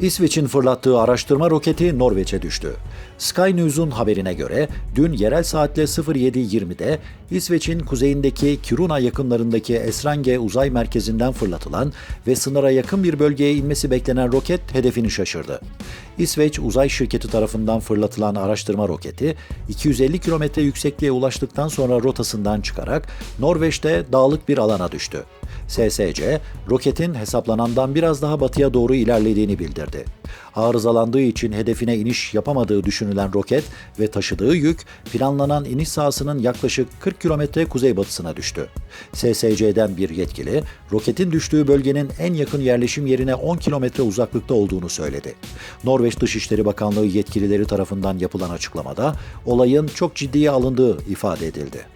İsveç'in fırlattığı araştırma roketi Norveç'e düştü. Sky News'un haberine göre dün yerel saatle 07.20'de İsveç'in kuzeyindeki Kiruna yakınlarındaki Esrange uzay merkezinden fırlatılan ve sınıra yakın bir bölgeye inmesi beklenen roket hedefini şaşırdı. İsveç Uzay Şirketi tarafından fırlatılan araştırma roketi 250 kilometre yüksekliğe ulaştıktan sonra rotasından çıkarak Norveç'te dağlık bir alana düştü. SSC, roketin hesaplanandan biraz daha batıya doğru ilerlediğini bildirdi. Arızalandığı için hedefine iniş yapamadığı düşünülen roket ve taşıdığı yük planlanan iniş sahasının yaklaşık 40 kilometre kuzeybatısına düştü. SSC'den bir yetkili, roketin düştüğü bölgenin en yakın yerleşim yerine 10 kilometre uzaklıkta olduğunu söyledi. Norveç Dışişleri Bakanlığı yetkilileri tarafından yapılan açıklamada olayın çok ciddiye alındığı ifade edildi.